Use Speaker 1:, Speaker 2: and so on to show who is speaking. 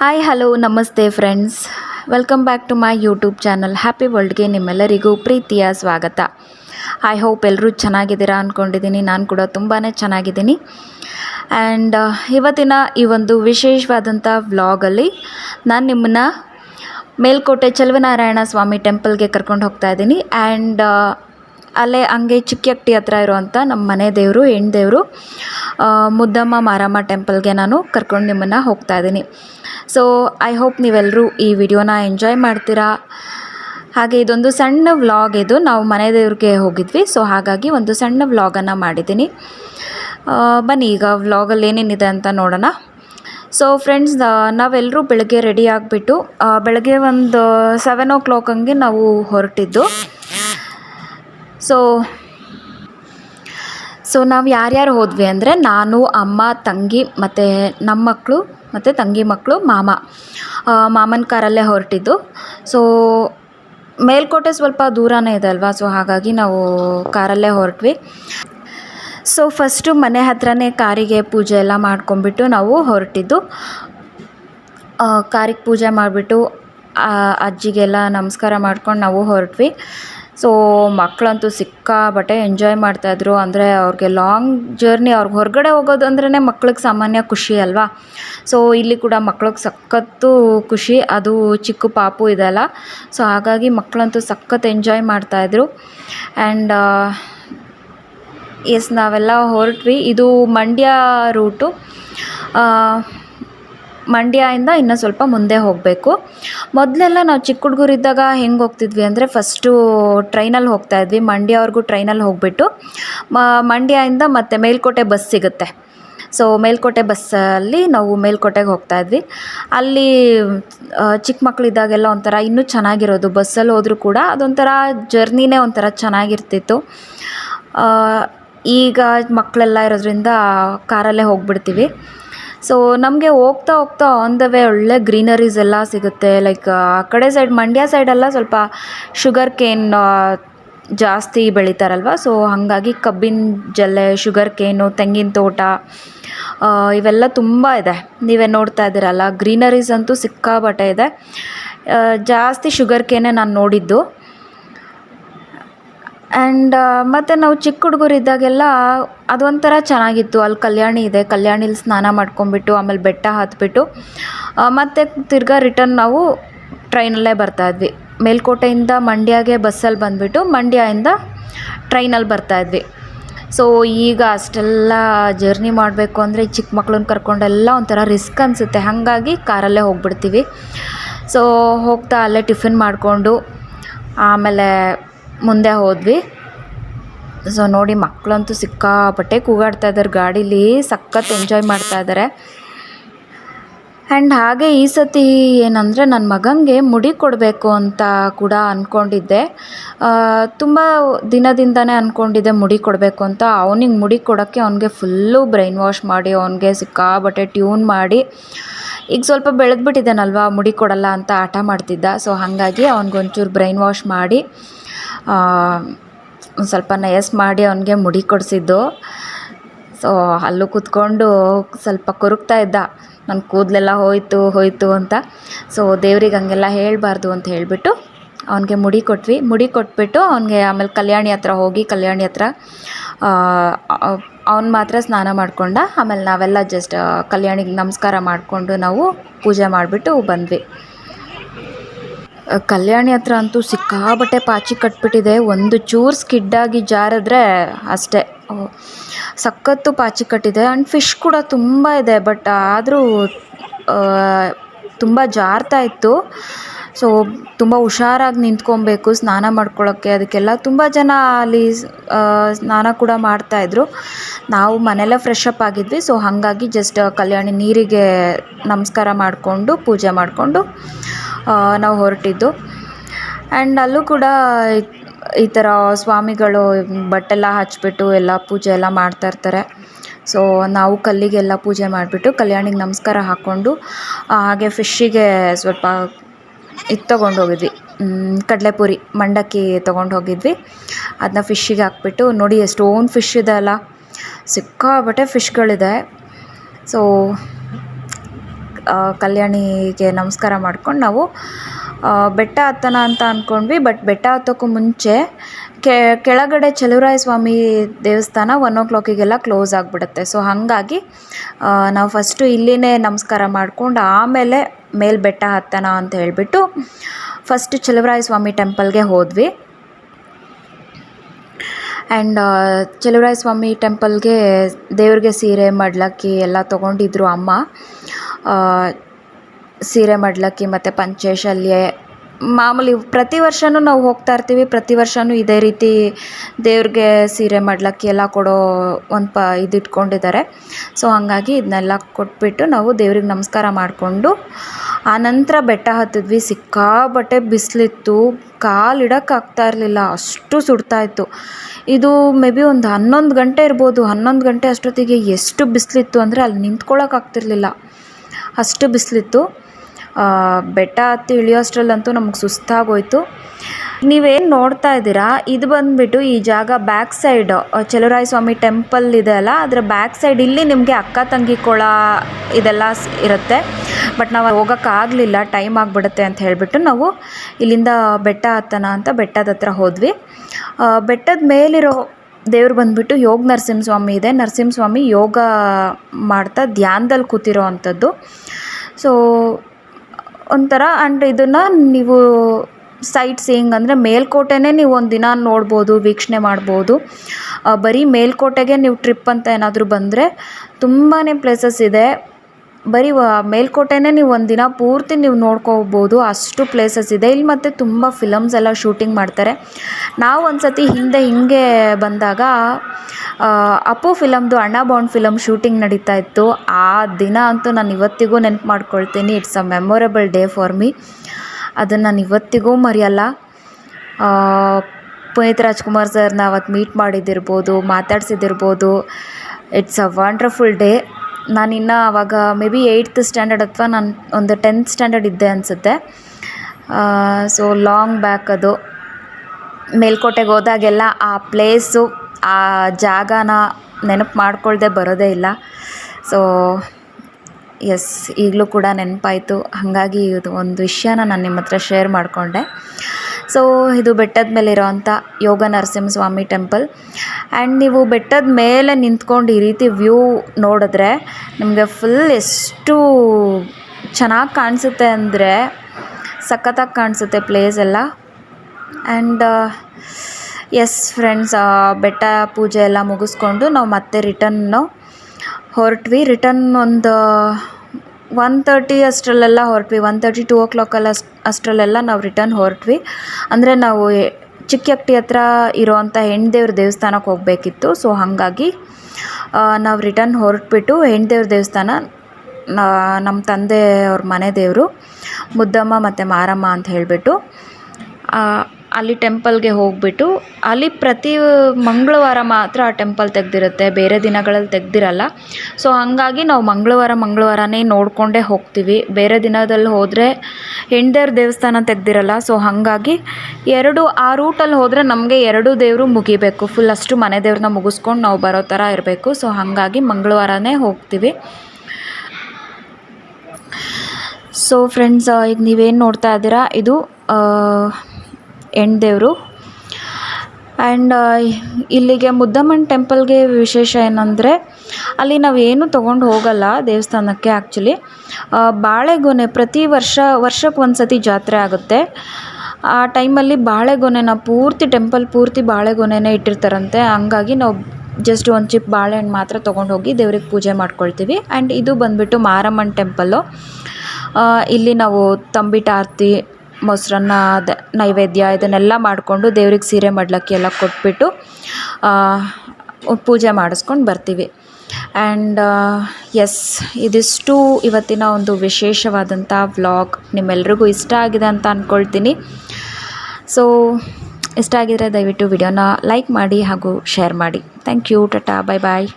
Speaker 1: Hi hello ನಮಸ್ತೆ friends welcome back to my YouTube channel happy ವರ್ಲ್ಡ್ಗೆ ನಿಮ್ಮೆಲ್ಲರಿಗೂ ಪ್ರೀತಿಯ ಸ್ವಾಗತ. ಐ ಹೋಪ್ ಎಲ್ಲರೂ ಚೆನ್ನಾಗಿದ್ದೀರಾ ಅಂದ್ಕೊಂಡಿದ್ದೀನಿ ನಾನು ಕೂಡ ತುಂಬಾ ಚೆನ್ನಾಗಿದ್ದೀನಿ. ಆ್ಯಂಡ್ ಇವತ್ತಿನ ಈ ಒಂದು ವಿಶೇಷವಾದಂಥ ವ್ಲಾಗಲ್ಲಿ ನಾನು ನಿಮ್ಮನ್ನು ಮೇಲ್ಕೋಟೆ ಚಲುವನಾರಾಯಣ ಸ್ವಾಮಿ ಟೆಂಪಲ್ಗೆ ಕರ್ಕೊಂಡು ಹೋಗ್ತಾ ಇದ್ದೀನಿ. ಆ್ಯಂಡ್ ಅಲ್ಲೇ ಹಂಗೆ ಚಿಕ್ಕಟ್ಟಿ ಹತ್ರ ಇರುವಂಥ ನಮ್ಮ ಮನೆ ದೇವರು ಹೆಣ್ಣು ದೇವರು ಮುದ್ದಮ್ಮ ಮಾರಮ್ಮ ಟೆಂಪಲ್ಗೆ ನಾನು ಕರ್ಕೊಂಡು ನಿಮ್ಮನ್ನು ಹೋಗ್ತಾ ಇದ್ದೀನಿ. ಸೊ ಐ ಹೋಪ್ ನೀವೆಲ್ಲರೂ ಈ ವಿಡಿಯೋನ ಎಂಜಾಯ್ ಮಾಡ್ತೀರಾ. ಹಾಗೆ ಇದೊಂದು ಸಣ್ಣ ವ್ಲಾಗ್ ಇದು. ನಾವು ಮನೆ ದೇವ್ರಿಗೆ ಹೋಗಿದ್ವಿ ಸೊ ಹಾಗಾಗಿ ಒಂದು ಸಣ್ಣ ವ್ಲಾಗನ್ನು ಮಾಡಿದ್ದೀನಿ. ಬನ್ನಿ, ಈಗ ವ್ಲಾಗಲ್ಲಿ ಏನೇನಿದೆ ಅಂತ ನೋಡೋಣ. ಸೊ ಫ್ರೆಂಡ್ಸ್ ನಾವೆಲ್ಲರೂ ಬೆಳಗ್ಗೆ ರೆಡಿ ಆಗಿಬಿಟ್ಟು ಬೆಳಗ್ಗೆ ಒಂದು ಸೆವೆನ್ ಓ ಕ್ಲಾಕ್ ಹಂಗೆ ನಾವು ಹೊರಟಿದ್ದು. ಸೊ ಸೊ ನಾವು ಯಾರ್ಯಾರು ಹೋದ್ವಿ ಅಂದರೆ ನಾನು, ಅಮ್ಮ, ತಂಗಿ ಮತ್ತು ನಮ್ಮ ಮಕ್ಕಳು ಮತ್ತು ತಂಗಿ ಮಕ್ಕಳು ಮಾಮ. ಮಾಮನ ಕಾರಲ್ಲೇ ಹೊರಟಿದ್ದು. ಸೊ ಮೇಲ್ಕೋಟೆ ಸ್ವಲ್ಪ ದೂರನೇ ಇದೆ ಅಲ್ವಾ? ಸೊ ಹಾಗಾಗಿ ನಾವು ಕಾರಲ್ಲೇ ಹೊರಟ್ವಿ. ಸೊ ಫಸ್ಟು ಮನೆ ಹತ್ರನೇ ಕಾರಿಗೆ ಪೂಜೆ ಎಲ್ಲ ಮಾಡ್ಕೊಂಬಿಟ್ಟು ನಾವು ಹೊರಟಿದ್ದು. ಕಾರಿಗೆ ಪೂಜೆ ಮಾಡಿಬಿಟ್ಟು ಅಜ್ಜಿಗೆಲ್ಲ ನಮಸ್ಕಾರ ಮಾಡ್ಕೊಂಡು ನಾವು ಹೊರಟ್ವಿ. ಸೊ ಮಕ್ಕಳಂತೂ ಸಿಕ್ಕಾಪಟ್ಟೆ ಎಂಜಾಯ್ ಮಾಡ್ತಾಯಿದ್ರು. ಅಂದರೆ ಅವ್ರಿಗೆ ಲಾಂಗ್ ಜರ್ನಿ ಅವ್ರಿಗೆ ಹೊರಗಡೆ ಹೋಗೋದು ಅಂದ್ರೇ ಮಕ್ಳಿಗೆ ಸಾಮಾನ್ಯ ಖುಷಿ ಅಲ್ವಾ? ಸೊ ಇಲ್ಲಿ ಕೂಡ ಮಕ್ಳಿಗೆ ಸಖತ್ತು ಖುಷಿ. ಅದು ಚಿಕ್ಕ ಪಾಪು ಇದೆಲ್ಲ ಸೊ ಹಾಗಾಗಿ ಮಕ್ಕಳಂತೂ ಸಖತ್ ಎಂಜಾಯ್ ಮಾಡ್ತಾಯಿದ್ರು. ಆ್ಯಂಡ್ ಎಸ್ ನಾವೆಲ್ಲ ಹೊರಟ್ವಿ. ಇದು ಮಂಡ್ಯ ರೂಟು ಮಂಡ್ಯದಿಂದ ಇನ್ನೂ ಸ್ವಲ್ಪ ಮುಂದೆ ಹೋಗಬೇಕು. ಮೊದಲೆಲ್ಲ ನಾವು ಚಿಕ್ಕ ಹುಡುಗರಿದ್ದಾಗ ಹೆಂಗೆ ಹೋಗ್ತಿದ್ವಿ ಅಂದರೆ ಫಸ್ಟು ಟ್ರೈನಲ್ಲಿ ಹೋಗ್ತಾ ಇದ್ವಿ. ಮಂಡ್ಯವರೆಗೂ ಟ್ರೈನಲ್ಲಿ ಹೋಗ್ಬಿಟ್ಟು, ಮ ಮಂಡ್ಯದಿಂದ ಮತ್ತೆ ಮೇಲ್ಕೋಟೆ ಬಸ್ ಸಿಗುತ್ತೆ. ಸೊ ಮೇಲ್ಕೋಟೆ ಬಸ್ಸಲ್ಲಿ ನಾವು ಮೇಲ್ಕೋಟೆಗೆ ಹೋಗ್ತಾ ಇದ್ವಿ. ಅಲ್ಲಿ ಚಿಕ್ಕ ಮಕ್ಕಳಿದ್ದಾಗೆಲ್ಲ ಒಂಥರ ಇನ್ನೂ ಚೆನ್ನಾಗಿರೋದು. ಬಸ್ಸಲ್ಲಿ ಹೋದರೂ ಕೂಡ ಅದೊಂಥರ ಜರ್ನಿನೇ ಒಂಥರ ಚೆನ್ನಾಗಿರ್ತಿತ್ತು. ಈಗ ಮಕ್ಕಳೆಲ್ಲ ಇರೋದ್ರಿಂದ ಕಾರಲ್ಲೇ ಹೋಗ್ಬಿಡ್ತೀವಿ. ಸೊ ನಮಗೆ ಹೋಗ್ತಾ ಹೋಗ್ತಾ ಆನ್ ದ ವೇ ಒಳ್ಳೆ ಗ್ರೀನರೀಸ್ ಎಲ್ಲ ಸಿಗುತ್ತೆ. ಲೈಕ್ ಆ ಕಡೆ ಸೈಡ್ ಮಂಡ್ಯ ಸೈಡೆಲ್ಲ ಸ್ವಲ್ಪ ಶುಗರ್ ಕೇನ್ ಜಾಸ್ತಿ ಬೆಳೀತಾರಲ್ವ? ಸೊ ಹಾಗಾಗಿ ಕಬ್ಬಿನ ಜಲ್ಲೆ ಶುಗರ್ ಕೇನು ತೆಂಗಿನ ತೋಟ ಇವೆಲ್ಲ ತುಂಬ ಇದೆ. ನೀವೇ ನೋಡ್ತಾ ಇದ್ದೀರಲ್ಲ ಗ್ರೀನರೀಸ್ ಅಂತೂ ಸಿಕ್ಕಾಬಟ್ಟೆ ಇದೆ. ಜಾಸ್ತಿ ಶುಗರ್ ಕೇನೇ ನಾನು ನೋಡಿದ್ದು. ಆ್ಯಂಡ್ ಮತ್ತು ನಾವು ಚಿಕ್ಕ ಹುಡುಗರಿದ್ದಾಗೆಲ್ಲ ಅದೊಂಥರ ಚೆನ್ನಾಗಿತ್ತು. ಅಲ್ಲಿ ಕಲ್ಯಾಣಿ ಇದೆ. ಕಲ್ಯಾಣಿಲಿ ಸ್ನಾನ ಮಾಡ್ಕೊಂಬಿಟ್ಟು ಆಮೇಲೆ ಬೆಟ್ಟ ಹತ್ಬಿಟ್ಟು ಮತ್ತು ಮತ್ತೆ ತಿರ್ಗಾ ರಿಟರ್ನ್ ನಾವು ಟ್ರೈನಲ್ಲೇ ಬರ್ತಾಯಿದ್ವಿ. ಮೇಲ್ಕೋಟೆಯಿಂದ ಮಂಡ್ಯಗೆ ಬಸ್ಸಲ್ಲಿ ಬಂದುಬಿಟ್ಟು ಮಂಡ್ಯದಿಂದ ಟ್ರೈನಲ್ಲಿ ಬರ್ತಾಯಿದ್ವಿ. ಸೊ ಈಗ ಅಷ್ಟೆಲ್ಲ ಜರ್ನಿ ಮಾಡಬೇಕು ಅಂದರೆ ಚಿಕ್ಕ ಮಕ್ಳನ್ನ ಕರ್ಕೊಂಡೆಲ್ಲ ಒಂಥರ ರಿಸ್ಕ್ ಅನಿಸುತ್ತೆ. ಹಾಗಾಗಿ ಕಾರಲ್ಲೇ ಹೋಗ್ಬಿಡ್ತೀವಿ. ಸೊ ಹೋಗ್ತಾ ಅಲ್ಲೇ ಟಿಫಿನ್ ಮಾಡಿಕೊಂಡು, ಆಮೇಲೆ ಮುಂದೆ ಹೋದ್ವಿ. ಸೊ ನೋಡಿ ಮಕ್ಕಳಂತೂ ಸಿಕ್ಕಾಪಟ್ಟೆ ಕೂಗಾಡ್ತಾ ಇದ್ದಾರೆ ಗಾಡೀಲಿ ಸಖತ್ ಎಂಜಾಯ್ ಮಾಡ್ತಾ ಇದ್ದಾರೆ ಆ್ಯಂಡ್ ಹಾಗೆ ಈ ಸತಿ ಏನಂದರೆ ನನ್ನ ಮಗನಿಗೆ ಮುಡಿ ಕೊಡಬೇಕು ಅಂತ ಕೂಡ ಅಂದ್ಕೊಂಡಿದ್ದೆ ತುಂಬ ದಿನದಿಂದನೇ ಅಂದ್ಕೊಂಡಿದ್ದೆ ಮುಡಿ ಕೊಡಬೇಕು ಅಂತ. ಅವನಿಗೆ ಮುಡಿ ಕೊಡೋಕ್ಕೆ ಅವನಿಗೆ ಫುಲ್ಲು ಬ್ರೈನ್ ವಾಶ್ ಮಾಡಿ, ಅವನಿಗೆ ಸಿಕ್ಕಾಬಟ್ಟೆ ಟ್ಯೂನ್ ಮಾಡಿ. ಈಗ ಸ್ವಲ್ಪ ಬೆಳೆದ್ಬಿಟ್ಟಿದ್ದಾನಲ್ವ, ಮುಡಿ ಕೊಡಲ್ಲ ಅಂತ ಆಟ ಮಾಡ್ತಿದ್ದ. ಸೊ ಹಾಗಾಗಿ ಅವ್ನಿಗೊಂಚೂರು ಬ್ರೈನ್ ವಾಶ್ ಮಾಡಿ. ಸ್ವಲ್ಪ ನಯಸ್ ಮಾಡಿ ಅವನಿಗೆ ಮುಡಿ ಕೊಡಿಸಿದ್ದು. ಸೊ ಅಲ್ಲೂ ಕೂತ್ಕೊಂಡು ಸ್ವಲ್ಪ ಕುರುಕ್ತಾ ಇದ್ದ. ನನ್ನ ಕೂದಲೆಲ್ಲ ಹೋಯ್ತು ಹೋಯ್ತು ಅಂತ. ಸೊ ದೇವ್ರಿಗೆ ಹಂಗೆಲ್ಲ ಹೇಳಬಾರ್ದು ಅಂತ ಹೇಳಿಬಿಟ್ಟು ಅವನಿಗೆ ಮುಡಿ ಕೊಟ್ವಿ. ಮುಡಿ ಕೊಟ್ಬಿಟ್ಟು ಅವನಿಗೆ ಆಮೇಲೆ ಕಲ್ಯಾಣಿ ಹತ್ರ ಹೋಗಿ, ಕಲ್ಯಾಣಿ ಹತ್ರ ಅವ್ನು ಮಾತ್ರ ಸ್ನಾನ ಮಾಡಿಕೊಂಡ. ಆಮೇಲೆ ನಾವೆಲ್ಲ ಜಸ್ಟ್ ಕಲ್ಯಾಣಿಗೆ ನಮಸ್ಕಾರ ಮಾಡಿಕೊಂಡು ನಾವು ಪೂಜೆ ಮಾಡಿಬಿಟ್ಟು ಬಂದ್ವಿ. ಕಲ್ಯಾಣಿ ಹತ್ರ ಅಂತೂ ಸಿಕ್ಕಾಬಟ್ಟೆ ಪಾಚಿ ಕಟ್ಬಿಟ್ಟಿದೆ. ಒಂದು ಚೂರು ಸ್ಕಿಡ್ಡಾಗಿ ಜಾರಿದ್ರೆ ಅಷ್ಟೇ. ಸಖತ್ತು ಪಾಚಿ ಕಟ್ಟಿದೆ. ಆ್ಯಂಡ್ ಫಿಶ್ ಕೂಡ ತುಂಬ ಇದೆ, ಬಟ್ ಆದರೂ ತುಂಬ ಜಾರ್ತಾ ಇತ್ತು. ಸೊ, ತುಂಬ ಹುಷಾರಾಗಿ ನಿಂತ್ಕೊಬೇಕು, ಸ್ನಾನ ಮಾಡ್ಕೊಳ್ಳೋಕ್ಕೆ ಅದಕ್ಕೆಲ್ಲ ತುಂಬ ಜನ ಅಲ್ಲಿ ಸ್ನಾನ ಕೂಡ ಮಾಡ್ತಾಯಿದ್ರು ನಾವು ಮನೆಯಲ್ಲೇ ಫ್ರೆಶ್ ಅಪ್ ಆಗಿದ್ವಿ. ಸೊ, ಹಾಗಾಗಿ ಜಸ್ಟ್ ಕಲ್ಯಾಣಿ ನೀರಿಗೆ ನಮಸ್ಕಾರ ಮಾಡಿಕೊಂಡು, ಪೂಜೆ ಮಾಡಿಕೊಂಡು ನಾವು ಹೊರಟಿದ್ದು. ಆ್ಯಂಡ್ ಅಲ್ಲೂ ಕೂಡ ಈ- ಥರ ಸ್ವಾಮಿಗಳು ಬಟ್ಟೆಲ್ಲ ಹಚ್ಬಿಟ್ಟು ಎಲ್ಲ ಪೂಜೆ ಎಲ್ಲ ಮಾಡ್ತಾ ಇರ್ತಾರೆ. ಸೊ ನಾವು ಕಲ್ಲಿಗೆಲ್ಲ ಪೂಜೆ ಮಾಡಿಬಿಟ್ಟು ಕಲ್ಯಾಣಿಗೆ ನಮಸ್ಕಾರ ಹಾಕ್ಕೊಂಡು ಹಾಗೆ ಫಿಶ್ಶಿಗೆ ಸ್ವಲ್ಪ ಇದು ತೊಗೊಂಡು ಹೋಗಿದ್ವಿ. ಕಡಲೆಪುರಿ ಮಂಡಕ್ಕಿ ತೊಗೊಂಡು ಹೋಗಿದ್ವಿ. ಅದನ್ನ ಫಿಶ್ಶಿಗೆ ಹಾಕ್ಬಿಟ್ಟು, ನೋಡಿ ಎಷ್ಟೊಂದು ಫಿಶ್ ಇದೆ ಅಲ್ಲ. ಸಿಕ್ಕಾಬಟ್ಟೆ ಫಿಶ್ಗಳಿದೆ. ಸೊ ಕಲ್ಯಾಣಿಗೆ ನಮಸ್ಕಾರ ಮಾಡ್ಕೊಂಡು ನಾವು ಬೆಟ್ಟ ಹತ್ತೋಣ ಅಂತ ಅಂದ್ಕೊಂಡ್ವಿ ಬಟ್ ಬೆಟ್ಟ ಹತ್ತೋಕ್ಕೂ ಮುಂಚೆ ಕೆಳಗಡೆ ಚಲುವರಾಯ ಸ್ವಾಮಿ ದೇವಸ್ಥಾನ ಒನ್ ಓ ಕ್ಲಾಕಿಗೆಲ್ಲ ಕ್ಲೋಸ್ ಆಗಿಬಿಡುತ್ತೆ. ಸೊ ಹಾಗಾಗಿ ನಾವು ಫಸ್ಟು ಇಲ್ಲಿನೇ ನಮಸ್ಕಾರ ಮಾಡ್ಕೊಂಡು ಆಮೇಲೆ ಮೇಲ್ ಬೆಟ್ಟ ಹತ್ತೋಣ ಅಂತ ಹೇಳಿಬಿಟ್ಟು ಫಸ್ಟ್ ಚಲುವರಾಯ ಸ್ವಾಮಿ ಟೆಂಪಲ್ಗೆ ಹೋದ್ವಿ. ಆ್ಯಂಡ್ ಚಲುವರಾಯ ಸ್ವಾಮಿ ಟೆಂಪಲ್ಗೆ ದೇವ್ರಿಗೆ ಸೀರೆ, ಮಡ್ಲಕ್ಕಿ ಎಲ್ಲ ತೊಗೊಂಡಿದ್ರು ಅಮ್ಮ. ಸೀರೆ ಮಡ್ಲಕ್ಕಿ ಮತ್ತು ಪಂಚೆ ಶಲ್ಯ ಮಾಮೂಲಿ ಪ್ರತಿ ವರ್ಷವೂ ನಾವು ಹೋಗ್ತಾ ಇರ್ತೀವಿ. ಪ್ರತಿ ವರ್ಷವೂ ಇದೇ ರೀತಿ ದೇವ್ರಿಗೆ ಸೀರೆ ಮಡ್ಲಕ್ಕಿ ಎಲ್ಲ ಕೊಡೋ ಒಂದು ಪ ಇದು ಸೊ ಹಾಗಾಗಿ ಇದನ್ನೆಲ್ಲ ಕೊಟ್ಬಿಟ್ಟು ನಾವು ದೇವ್ರಿಗೆ ನಮಸ್ಕಾರ ಮಾಡಿಕೊಂಡು ಆನಂತರ ಬೆಟ್ಟ ಹತ್ತಿದ್ವಿ. ಸಿಕ್ಕಾಬಟ್ಟೆ ಬಿಸಿಲಿತ್ತು. ಕಾಲು ಇಡೋಕ್ಕಾಗ್ತಾ ಇರಲಿಲ್ಲ. ಅಷ್ಟು ಸುಡ್ತಾ ಇತ್ತು. ಇದು ಮೇ ಬಿ ಒಂದು ಹನ್ನೊಂದು ಗಂಟೆ ಇರ್ಬೋದು. ಹನ್ನೊಂದು ಗಂಟೆ ಅಷ್ಟೊತ್ತಿಗೆ ಎಷ್ಟು ಬಿಸಿಲಿತ್ತು ಅಂದರೆ ಅಲ್ಲಿ ನಿಂತ್ಕೊಳ್ಳೋಕ್ಕಾಗ್ತಿರ್ಲಿಲ್ಲ ಅಷ್ಟು ಬಿಸಿಲಿತ್ತು. ಬೆಟ್ಟ ಹತ್ತಿ ಇಳಿಯೋಷ್ಟರಲ್ಲಂತೂ ನಮಗೆ ಸುಸ್ತಾಗೋಯ್ತು. ನೀವೇನು ನೋಡ್ತಾ ಇದ್ದೀರಾ? ಇದು ಬಂದುಬಿಟ್ಟು ಈ ಜಾಗ back side Cheluvaraya Swamy temple ಇದೆ ಅಲ್ಲ? ಅದರ ಬ್ಯಾಕ್ ಸೈಡ್ ಇಲ್ಲಿ ನಿಮಗೆ ಅಕ್ಕ ತಂಗಿ ಕೊಳ ಇದೆಲ್ಲ ಇರುತ್ತೆ. ಬಟ್ ನಾವು ಹೋಗೋಕ್ಕಾಗಲಿಲ್ಲ ಟೈಮ್ ಆಗಿಬಿಡುತ್ತೆ ಅಂತ ಹೇಳಿಬಿಟ್ಟು ನಾವು ಇಲ್ಲಿಂದ ಬೆಟ್ಟ ಹತ್ತನ ಅಂತ ಬೆಟ್ಟದ ಹತ್ರ ಹೋದ್ವಿ. ಬೆಟ್ಟದ ಮೇಲಿರೋ ದೇವ್ರು ಬಂದ್ಬಿಟ್ಟು ಯೋಗ ನರಸಿಂಹಸ್ವಾಮಿ ಇದೆ. ನರಸಿಂಹಸ್ವಾಮಿ ಯೋಗ ಮಾಡ್ತಾ ಧ್ಯಾನದಲ್ಲಿ ಕೂತಿರೋ ಅಂಥದ್ದು. ಸೊ ಒಂಥರ ಆ್ಯಂಡ್ ಇದನ್ನು ನೀವು ಸೈಟ್ ಸೀಯಿಂಗ್ ಅಂದರೆ ಮೇಲ್ಕೋಟೆನೇ ನೀವು ಒಂದು ದಿನ ನೋಡ್ಬೋದು, ವೀಕ್ಷಣೆ ಮಾಡ್ಬೋದು. ಬರೀ ಮೇಲ್ಕೋಟೆಗೆ ನೀವು ಟ್ರಿಪ್ ಅಂತ ಏನಾದರೂ ಬಂದರೆ ತುಂಬಾ ಪ್ಲೇಸಸ್ ಇದೆ. ಬರೀ ವ- ಮೇಲ್ಕೋಟೆನೇ ನೀವು ಒಂದು ದಿನ ಪೂರ್ತಿ ನೀವು ನೋಡ್ಕೋಬೋದು. ಅಷ್ಟು ಪ್ಲೇಸಸ್ ಇದೆ. ಇಲ್ಲಿ ಮತ್ತು ತುಂಬ ಫಿಲಮ್ಸ್ ಎಲ್ಲ ಶೂಟಿಂಗ್ ಮಾಡ್ತಾರೆ. ನಾವು ಒಂದು ಸತಿ ಹಿಂದೆ ಹಿಂಗೆ ಬಂದಾಗ ಅಪ್ಪು ಫಿಲಮ್ದು ಅಣ್ಣ ಬಾಂಡ್ ಫಿಲಮ್ ಶೂಟಿಂಗ್ ನಡೀತಾ ಇತ್ತು. ಆ ದಿನ ಅಂತೂ ನಾನು ಇವತ್ತಿಗೂ ನೆನಪು ಮಾಡ್ಕೊಳ್ತೀನಿ. It's a memorable day for me ಅದನ್ನು ನಾನು ಇವತ್ತಿಗೂ ಮರೆಯಲ್ಲ. ಪುನೀತ್ ರಾಜ್ಕುಮಾರ್ ಸರ್ನ ಅವತ್ತು ಮೀಟ್ ಮಾಡಿದ್ದಿರ್ಬೋದು, ಮಾತಾಡ್ಸಿದ್ದಿರ್ಬೋದು. ಇಟ್ಸ್ ಅ ವಂಡರ್ಫುಲ್ ಡೇ ನಾನಿನ್ನು ಆವಾಗ ಮೇ ಬಿ ಏಯ್ತ್ ಸ್ಟ್ಯಾಂಡರ್ಡ್ ಅಥವಾ ನಾನು ಒಂದು ಟೆಂತ್ ಸ್ಟ್ಯಾಂಡರ್ಡ್ ಇದ್ದೆ ಅನಿಸುತ್ತೆ. ಸೊ ಲಾಂಗ್ ಬ್ಯಾಕ್ ಅದು. ಮೇಲ್ಕೋಟೆಗೆ ಹೋದಾಗೆಲ್ಲ ಆ ಪ್ಲೇಸು ಆ ಜಾಗನ ನೆನಪು ಮಾಡ್ಕೊಳ್ದೆ ಬರೋದೇ ಇಲ್ಲ. ಸೊ ಎಸ್ ಈಗಲೂ ಕೂಡ ನೆನಪಾಯಿತು. ಹಾಗಾಗಿ ಇದು ಒಂದು ವಿಷಯನ ನಾನು ನಿಮ್ಮ ಹತ್ರ ಶೇರ್ ಮಾಡಿಕೊಂಡೆ. ಸೊ ಇದು ಬೆಟ್ಟದ ಮೇಲೆ ಇರೋವಂಥ ಯೋಗ ನರಸಿಂಹಸ್ವಾಮಿ ಟೆಂಪಲ್ ಆ್ಯಂಡ್ ನೀವು ಬೆಟ್ಟದ ಮೇಲೆ ನಿಂತ್ಕೊಂಡು ಈ ರೀತಿ ವ್ಯೂ ನೋಡಿದ್ರೆ ನಿಮಗೆ ಫುಲ್ ಎಷ್ಟು ಚೆನ್ನಾಗಿ ಕಾಣಿಸುತ್ತೆ ಅಂದರೆ ಸಖತ್ತಾಗಿ ಕಾಣಿಸುತ್ತೆ ಪ್ಲೇಸ್ ಎಲ್ಲ. ಆ್ಯಂಡ್ ಎಸ್ ಫ್ರೆಂಡ್ಸ್ ಬೆಟ್ಟ ಪೂಜೆ ಎಲ್ಲ ಮುಗಿಸ್ಕೊಂಡು ನಾವು ಮತ್ತೆ ರಿಟರ್ನು ಹೊರಟ್ವಿ. ರಿಟರ್ನ್ ಒಂದು ಒನ್ ತರ್ಟಿ ಅಷ್ಟರಲ್ಲೆಲ್ಲ ಹೊರಟ್ವಿ. ಒನ್ ತರ್ಟಿ, ಟೂ ಓ ಕ್ಲಾಕಲ್ಲಿ ಅಷ್ಟು, ಅಷ್ಟರಲ್ಲೆಲ್ಲ ನಾವು ರಿಟರ್ನ್ ಹೊರಟ್ವಿ. ಅಂದರೆ ನಾವು ಚಿಕ್ಕಕ್ಟಿ ಹತ್ರ ಇರೋವಂಥ ಹೆಣ್ದೇವ್ರ ದೇವಸ್ಥಾನಕ್ಕೆ ಹೋಗಬೇಕಿತ್ತು. ಸೊ, ಹಾಗಾಗಿ ನಾವು ರಿಟರ್ನ್ ಹೊರಟ್ಬಿಟ್ಟು ಹೆಣ್ದೇವ್ರ ದೇವಸ್ಥಾನ ನಮ್ಮ ತಂದೆ ಅವ್ರ ಮನೆ ದೇವರು, ಮುದ್ದಮ್ಮ ಮತ್ತು ಮಾರಮ್ಮ ಅಂತ ಹೇಳಿಬಿಟ್ಟು ಅಲ್ಲಿ ಟೆಂಪಲ್ಗೆ ಹೋಗ್ಬಿಟ್ಟು, ಅಲ್ಲಿ ಪ್ರತಿ ಮಂಗಳವಾರ ಮಾತ್ರ ಆ ಟೆಂಪಲ್ ತೆಗೆದಿರುತ್ತೆ, ಬೇರೆ ದಿನಗಳಲ್ಲಿ ತೆಗ್ದಿರಲ್ಲ. ಸೊ ಹಾಗಾಗಿ ನಾವು ಮಂಗಳವಾರ ಮಂಗಳವಾರನೇ ನೋಡಿಕೊಂಡೇ ಹೋಗ್ತೀವಿ. ಬೇರೆ ದಿನದಲ್ಲಿ ಹೋದರೆ ಹೆಣ್ದೇವ್ರ ದೇವಸ್ಥಾನ ತೆಗ್ದಿರಲ್ಲ. ಸೊ ಹಾಗಾಗಿ ಎರಡು, ಆ ರೂಟಲ್ಲಿ ಹೋದರೆ ನಮಗೆ ಎರಡು ದೇವರು ಮುಗಿಬೇಕು. ಫುಲ್ ಅಷ್ಟು ಮನೆ ದೇವ್ರನ್ನ ಮುಗಿಸ್ಕೊಂಡು ನಾವು ಬರೋ ಥರ ಇರಬೇಕು. ಸೊ ಹಾಗಾಗಿ ಮಂಗಳವಾರನೇ ಹೋಗ್ತೀವಿ. ಸೊ ಫ್ರೆಂಡ್ಸ್ ಈಗ ನೀವೇನು ನೋಡ್ತಾ ಇದ್ದೀರಾ? ಇದು ಹೆಣ್ದೇವರು ಆ್ಯಂಡ್ ಇಲ್ಲಿಗೆ ಮುದ್ದಮ್ಮನ ಟೆಂಪಲ್ಗೆ ವಿಶೇಷ ಏನಂದರೆ, ಅಲ್ಲಿ ನಾವು ಏನು ತೊಗೊಂಡು ಹೋಗಲ್ಲ ದೇವಸ್ಥಾನಕ್ಕೆ ಆ್ಯಕ್ಚುಲಿ ಬಾಳೆಗೊನೆ ಪ್ರತಿ ವರ್ಷ, ವರ್ಷಕ್ಕೆ ಒಂದು ಸತಿ ಜಾತ್ರೆ ಆಗುತ್ತೆ. ಆ ಟೈಮಲ್ಲಿ ಬಾಳೆಗೊನೆನ ಪೂರ್ತಿ ಟೆಂಪಲ್ ಪೂರ್ತಿ ಬಾಳೆಗೊನೆನೇ ಇಟ್ಟಿರ್ತಾರಂತೆ. ಹಂಗಾಗಿ ನಾವು ಜಸ್ಟ್ ಒಂದು ಚಿಪ್ ಬಾಳೆಹಣ್ಣು ಮಾತ್ರ ತೊಗೊಂಡು ಹೋಗಿ ದೇವ್ರಿಗೆ ಪೂಜೆ ಮಾಡ್ಕೊಳ್ತೀವಿ. ಆ್ಯಂಡ್ ಇದು ಬಂದುಬಿಟ್ಟು ಮಾರಮ್ಮನ ಟೆಂಪಲ್ಲು ಇಲ್ಲಿ ನಾವು ತಂಬಿಟ್ಟು ಆರತಿ ಮೊಸರನ್ನ ಅದ ನೈವೇದ್ಯ ಇದನ್ನೆಲ್ಲ ಮಾಡಿಕೊಂಡು ದೇವ್ರಿಗೆ ಸೀರೆ ಮಡ್ಲಕ್ಕಿ ಎಲ್ಲ ಕೊಟ್ಬಿಟ್ಟು ಪೂಜೆ ಮಾಡಿಸ್ಕೊಂಡು ಬರ್ತೀವಿ. ಆ್ಯಂಡ್ ಎಸ್ ಇದಿಷ್ಟು ಇವತ್ತಿನ ಒಂದು ವಿಶೇಷವಾದಂಥ ವ್ಲಾಗ್ ನಿಮ್ಮೆಲ್ರಿಗೂ ಇಷ್ಟ ಆಗಿದೆ ಅಂತ ಅಂದ್ಕೊಳ್ತೀನಿ ಸೊ ಇಷ್ಟ ಆಗಿದರೆ ದಯವಿಟ್ಟು ವಿಡಿಯೋನ ಲೈಕ್ ಮಾಡಿ ಹಾಗೂ ಶೇರ್ ಮಾಡಿ. Thank you tata. Bye bye